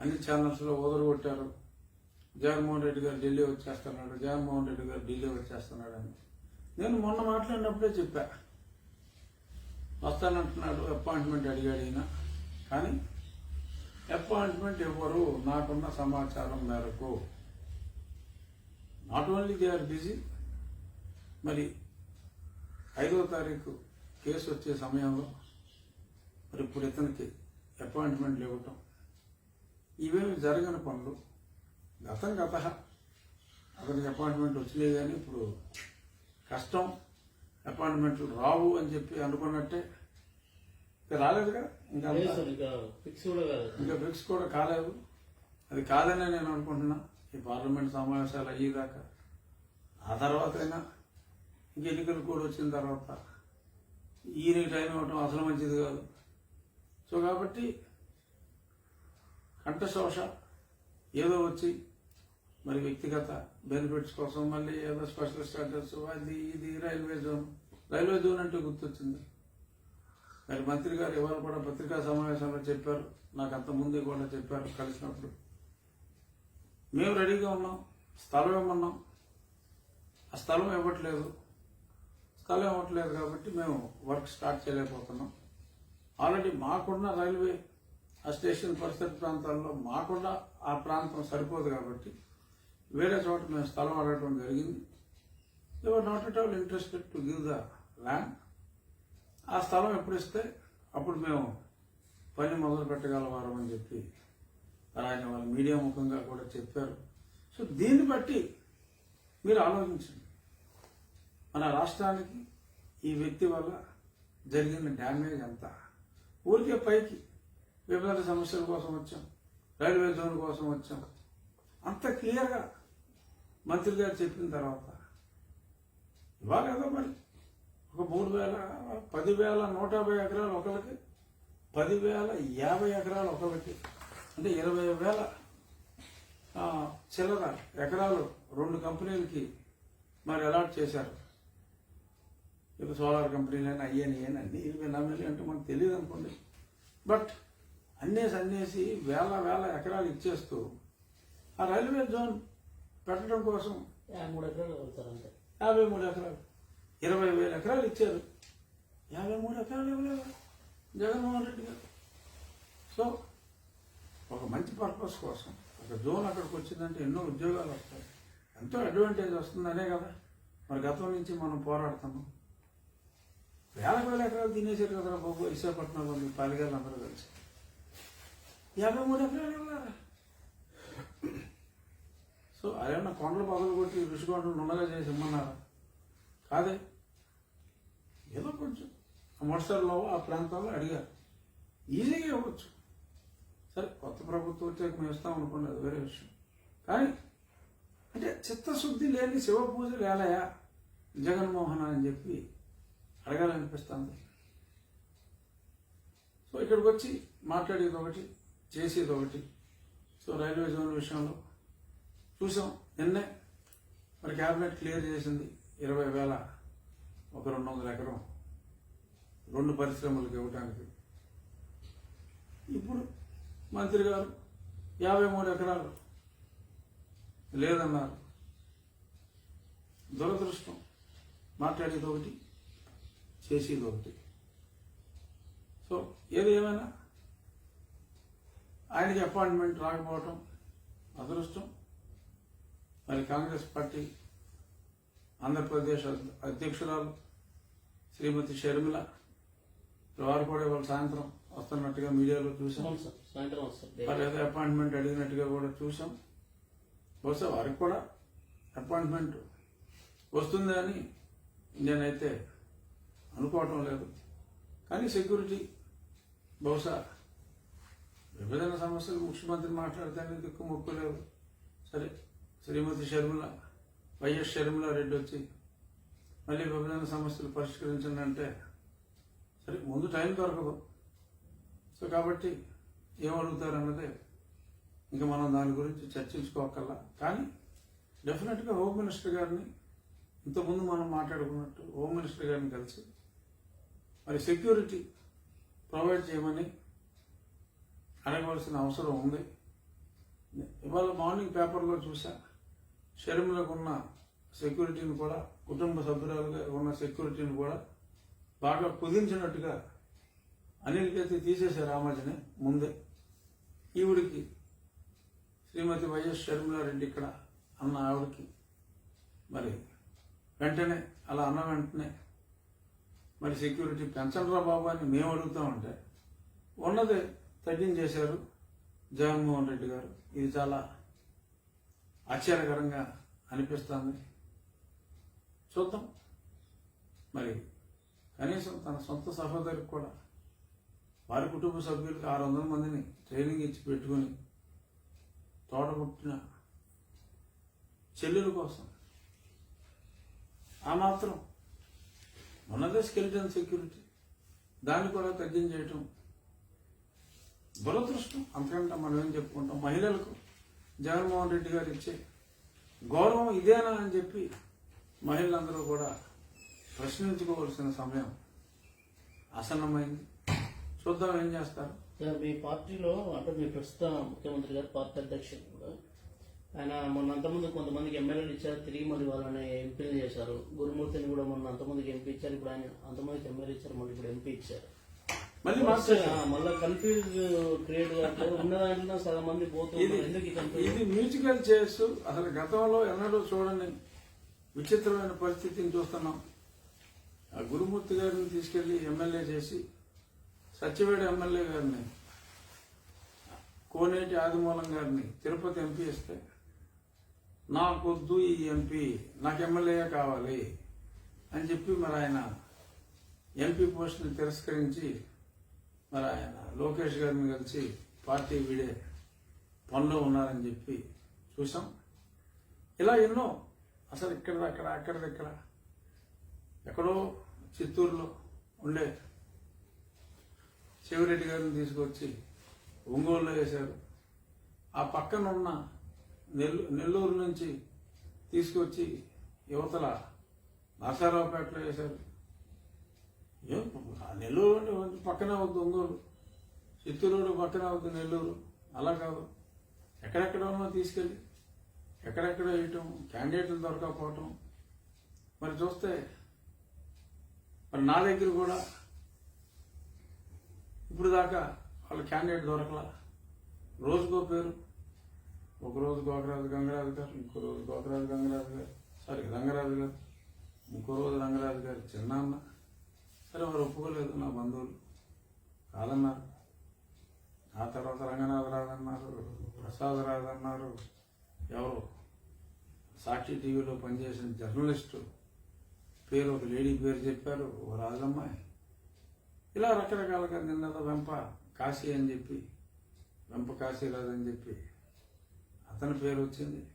అన్ని ఛానల్స్లో ఓదరగొట్టారు జగన్మోహన్ రెడ్డి గారు ఢిల్లీ వచ్చేస్తున్నాడు జగన్మోహన్ రెడ్డి గారు ఢిల్లీ వచ్చేస్తున్నాడు అని. నేను మొన్న మాట్లాడినప్పుడే చెప్పా. వస్తానంటున్నాడు అపాయింట్మెంట్ అడిగాడు ఈయన. కానీ అపాయింట్మెంట్ ఇవ్వరు నాకున్న సమాచారం మేరకు. Not only they are busy మరి ఐదో తారీఖు కేసు వచ్చే సమయంలో మరి ఇప్పుడు ఇతనికి అపాయింట్మెంట్లు ఇవ్వటం ఇవేమి జరగని పనులు. గతం గత అతనికి అపాయింట్మెంట్ వచ్చినాయి కానీ ఇప్పుడు కష్టం. అపాయింట్మెంట్లు రావు అని చెప్పి అనుకున్నట్టే. ఇంకా రాలేదుగా? ఇంకా ఇంకా ఫిక్స్ కూడా కాలేదు. ఇంకా ఫిక్స్ కూడా కాలేదు. అది కాదనే నేను అనుకుంటున్నా. ఈ పార్లమెంట్ సమావేశాలు అయ్యేదాకా. ఆ తర్వాత అయినా ఇంక ఎన్నికలు కూడా వచ్చిన తర్వాత ఈయన టైం ఇవ్వటం అసలు మంచిది కాదు. సో కాబట్టి కంఠశోష ఏదో వచ్చి మరి వ్యక్తిగత బెనిఫిట్స్ కోసం మళ్ళీ ఏదో స్పెషల్ స్టాటస్ అది ఇది రైల్వే జోన్ రైల్వే జోన్ అంటే గుర్తొచ్చింది. మరి మంత్రి గారు ఇవాళ కూడా పత్రికా సమావేశంలో చెప్పారు. నాకు అంత ముందే కూడా చెప్పారు కలిసినప్పుడు. మేము రెడీగా ఉన్నాం. స్థలం ఇవ్వమన్నాం. ఆ స్థలం ఇవ్వట్లేదు. స్థలం ఇవ్వట్లేదు కాబట్టి మేము వర్క్ స్టార్ట్ చేయలేకపోతున్నాం. ఆల్రెడీ మాకున్న రైల్వే స్టేషన్ పరిసర ప్రాంతాల్లో మాకుండా ఆ ప్రాంతం సరిపోదు కాబట్టి వేరే చోట మేము స్థలం అడగడం జరిగింది. Your not at all interested to give the land ఆ స్థలం ఎప్పుడు ఇస్తే అప్పుడు మేము పని మొదలు పెట్టగలవారం అని చెప్పి ఆయన వాళ్ళ మీడియా ముఖంగా కూడా చెప్పారు. సో దీన్ని బట్టి మీరు ఆలోచించండి. మన రాష్ట్రానికి ఈ వ్యక్తి వల్ల జరిగిన డ్యామేజ్ అంతా ఊరికే పైకి విభజన సమస్యల కోసం వచ్చాం. రైల్వే జోన్ కోసం వచ్చాం. అంత క్లియర్గా మంత్రి గారు చెప్పిన తర్వాత ఇవాళ కదా మరి ఒక మూడు వేల పదివేల నూట యాభై ఎకరాలు ఒకరికి పదివేల యాభై ఎకరాలు ఒకరికి అంటే ఇరవై వేల చిల్లర ఎకరాలు రెండు కంపెనీలకి మరి అలాట్ చేశారు. ఇప్పుడు సోలార్ కంపెనీలైనా అయ్యని అని ఇరవై నమ్మేలి అంటే మనకు తెలియదు అనుకోండి. బట్ అన్నేసి అన్నేసి వేల వేల ఎకరాలు ఇచ్చేస్తూ ఆ రైల్వే జోన్ పెట్టడం కోసం యాభై మూడు ఎకరాలు యాభై మూడు ఎకరాలు. ఇరవై వేల ఎకరాలు ఇచ్చారు. యాభై మూడు ఎకరాలు ఇవ్వలేదు జగన్మోహన్ రెడ్డి గారు. సో ఒక మంచి పర్పస్ కోసం ఒక జోన్ అక్కడికి వచ్చిందంటే ఎన్నో ఉద్యోగాలు వస్తాయి. ఎంతో అడ్వాంటేజ్ వస్తుందనే కదా. మరి గతం నుంచి మనం పోరాడుతున్నాం. వేల వేల ఎకరాలు తినేసారు కదా బాబు విశాఖపట్నంలో మీ పాలిగారు అందరూ కలిసి. యాభై మూడు ఎకరాలు ఉన్నారా సో అదేమన్నా కొండలు పదవి కొట్టి ఋషికొండలు ఉండగా చేసి ఇమ్మన్నారా? కాదే? ఏదో కొంచెం. అమృత్సర్లో ఆ ప్రాంతాల్లో అడిగారు. ఈజీగా ఇవ్వచ్చు. సరే కొత్త ప్రభుత్వం వచ్చాక మేము ఇస్తాం అనుకోండి అది వేరే విషయం. కానీ అంటే చిత్తశుద్ధి లేని శివ పూజలు ఏలయా జగన్మోహన్ అని చెప్పి అడగాలనిపిస్తుంది. సో ఇక్కడికి వచ్చి మాట్లాడేది ఒకటి. చేసేది ఒకటి. సో రైల్వే జోన్ విషయంలో చూసాం నిన్నే మరి క్యాబినెట్ క్లియర్ చేసింది ఇరవై వేల ఒక రెండు వందల ఎకరం రెండు పరిశ్రమలకు ఇవ్వడానికి ఇప్పుడు మంత్రి గారు యాభై మూడు ఎకరాలు లేదన్నారు. దురదృష్టం. మాట్లాడేది ఒకటి చేసేది ఒకటి. సో ఏది ఏమైనా ఆయనకి అపాయింట్మెంట్ రాకపోవటం అదృష్టం. మరి కాంగ్రెస్ పార్టీ ఆంధ్రప్రదేశ్ అధ్య- అధ్యక్షురాలు శ్రీమతి షర్మిల వారు కూడా ఇవాళ సాయంత్రం వస్తున్నట్టుగా మీడియాలో చూసాం సాయంత్రం ఏదో అపాయింట్మెంట్ అడిగినట్టుగా కూడా చూసాం బహుశా వారికి కూడా అపాయింట్మెంట్ వస్తుంది అని నేనైతే అనుకోవటం లేదు. కానీ సెక్యూరిటీ బహుశా విభజన సమస్యలు ముఖ్యమంత్రి మాట్లాడితేనే దిక్కు మొక్కు లేవు సరే శ్రీమతి షర్మిల వైఎస్ షర్మిల రెడ్డి వచ్చి మళ్ళీ విభజన సమస్యలు పరిష్కరించండి అంటే సరే ముందు టైం దొరకదు. సో కాబట్టి ఏమడుగుతారన్నదే ఇంకా మనం దాని గురించి చర్చించుకోకల్లా. కానీ డెఫినెట్గా హోమ్ మినిస్టర్ గారిని ఇంతకుముందు మనం మాట్లాడుకున్నట్టు హోమ్ మినిస్టర్ గారిని కలిసి మరి సెక్యూరిటీ ప్రొవైడ్ చేయమని అడగవలసిన అవసరం ఉంది. ఇవాళ మార్నింగ్ పేపర్లో చూసా షర్మిలకు ఉన్న సెక్యూరిటీని కూడా కుటుంబ సభ్యురాలుగా ఉన్న సెక్యూరిటీని కూడా బాగా కుదించినట్టుగా అనిల్కైతే తీసేశారు ఆ ముందే. ఈవిడికి శ్రీమతి వైఎస్ షర్మిలారెడ్డి ఇక్కడ అన్న ఆవిడకి మరి వెంటనే అలా అన్న వెంటనే మరి సెక్యూరిటీ పెంచండిరా బాబు అని మేము అడుగుతామంటే ఉన్నదే తగ్గించేశారు జగన్మోహన్ రెడ్డి గారు. ఇది చాలా ఆశ్చర్యకరంగా అనిపిస్తుంది. చూద్దాం. మరి కనీసం తన సొంత సహోదరికి కూడా వారి కుటుంబ సభ్యులకు ఆరు వందల మందిని ట్రైనింగ్ ఇచ్చి పెట్టుకుని తోడబుట్టిన చెల్లెల కోసం ఆ మాత్రం ఉన్నదే స్కెలిటన్ సెక్యూరిటీ దాన్ని కూడా తగ్గించేయటం దురదృష్టం. అంతకంటే మనం ఏం చెప్పుకుంటాం? మహిళలకు జగన్మోహన్ రెడ్డి గారు ఇచ్చే గౌరవం ఇదేనా అని చెప్పి మహిళలందరూ కూడా ప్రశ్నించుకోవాల్సిన సమయం ఆసన్నమైంది. చూద్దాం ఏం చేస్తారు. సార్ మీ పార్టీలో అంటే మీ ప్రస్తుత ముఖ్యమంత్రి గారు పార్టీ అధ్యక్షుడు కూడా ఆయన మొన్న అంతకుముందు కొంతమందికి ఎమ్మెల్యేలు ఇచ్చారు తిరిగి మళ్ళీ వాళ్ళని ఎంపీలు చేశారు. గురుమూర్తిని కూడా మొన్న అంతమందికి ఎంపీ ఇచ్చారు ఇప్పుడు ఆయన అంతమందికి ఎమ్మెల్యే ఇచ్చారు మళ్ళీ ఇప్పుడు ఎంపీ ఇచ్చారు. మళ్ళీ మళ్ళా కన్ఫ్యూజ్ క్రియేట్ కావట్లేదు ఉన్న దాంట్లో సగం మంది ఎందుకు కన్ఫ్యూజ్ ఇది మ్యూజికల్ చైర్స్ అసలు గతంలో ఎన్నడూ చూడని విచిత్రమైన పరిస్థితిని చూస్తున్నాం. ఆ గురుమూర్తి గారిని తీసుకెళ్ళి ఎమ్మెల్యే చేసి సత్యవేడ ఎమ్మెల్యే గారిని కోనేటి ఆదిమూలం గారిని తిరుపతి ఎంపీ ఇస్తే నాకొద్దు ఈ ఎంపీ నాకు ఎమ్మెల్యే కావాలి అని చెప్పి మరి ఆయన ఎంపీ పోస్ట్ని తిరస్కరించి మరి ఆయన లోకేష్ గారిని కలిసి పార్టీ వీడే పనిలో ఉన్నారని చెప్పి చూసాం. ఇలా ఎన్నో అసలు ఇక్కడ అక్కడ అక్కడ ఇక్కడ ఎక్కడో చిత్తూరులో ఉండే శివరెడ్డి గారిని తీసుకొచ్చి ఒంగోలులో వేశారు. ఆ పక్కన ఉన్న నెల్లు నెల్లూరు నుంచి తీసుకొచ్చి యువతల నరసరావుపేటలో వేశారు. ఏం నెల్లూరు అంటే పక్కనే అవుతుంది ఒంగోలు. చిత్తూరు పక్కనే అవుతుంది నెల్లూరు. అలా కాదు. ఎక్కడెక్కడ ఉన్నా తీసుకెళ్ళి ఎక్కడెక్కడ వేయటం క్యాండిడేట్లు దొరకకపోవటం మరి చూస్తే మరి నా దగ్గర కూడా ఇప్పుడు దాకా వాళ్ళ క్యాండిడేట్ దొరకలా. రోజుకో పేరు. ఒక రోజు గోకరాజు గంగరాజు గారు ఇంకో రోజు గోకరాజు గంగరాజు గారు. సారీ రంగరాజు గారు. ఇంకో రోజు రంగరాజు గారు. చిన్నాన్న. సరే వారు ఒప్పుకోలేదు నా బంధువులు. కాదన్నారు. ఆ తర్వాత రంగనాథరాజు రాదన్నారు ప్రసాద్ అన్నారు ఎవరు? సాక్షి టీవీలో పనిచేసిన జర్నలిస్టు. పేరు ఒక లేడీ పేరు చెప్పారు ఓ రాజమ్మాయి. ఇలా రకరకాలుగా నిన్న వెంప కాశీ అని చెప్పి వెంప కాశీరాజు అని చెప్పి అతని పేరు వచ్చింది.